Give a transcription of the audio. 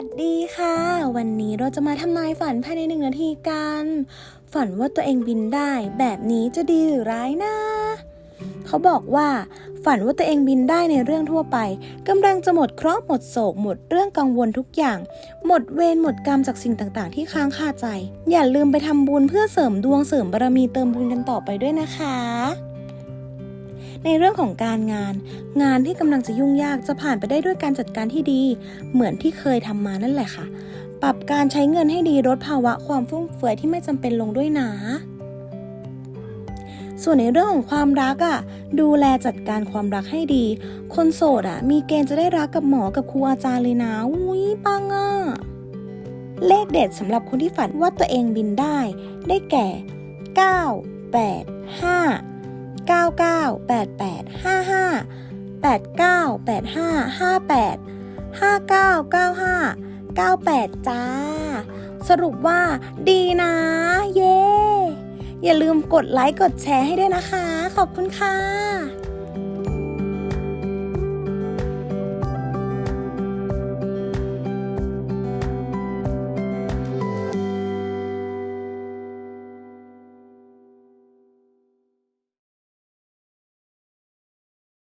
วัสดีค่ะ วันนี้เราจะมาทำนายฝันภายในหนึ่งนาทีกัน ฝันว่าตัวเองบินได้ แบบนี้จะดีหรือร้ายนะ เขาบอกว่า ฝันว่าตัวเองบินได้ในเรื่องทั่วไปกำลังจะหมดเคราะห์หมดโศกหมดเรื่องกังวลทุกอย่าง หมดเวรหมดกรรมจากสิ่งต่างๆ ที่ค้างคาใจ อย่าลืมไปทำบุญเพื่อเสริมดวงเสริมบารมีเติมบุญกันต่อไปด้วยนะคะ ในเรื่องของการงาน งานที่กำลังจะยุ่งยากจะผ่านไปได้ด้วยการจัดการที่ดี เหมือนที่เคยทำมานั่นแหละค่ะ ปรับการใช้เงินให้ดีลดภาวะความฟุ่มเฟือยที่ไม่จำเป็นลงด้วยนะส่วนในเรื่องของความรักอะ่ะ ดูแลจัดการความรักให้ดี คนโสดอะ่ะ มีเกณฑ์จะได้รักกับหมอกับครูอาจารย์เลยนะอุ้ยปังอะ่ะ เลขเด็ดสำหรับคนที่ฝันว่าตัวเองบินได้ ได้แก่ 9 8 5 99 88 55 89 85 58 59 95 98 จ้า สรุปว่าดีนะ เย้ อย่าลืมกดไลค์กดแชร์ให้ด้วยนะคะ ขอบคุณค่ะ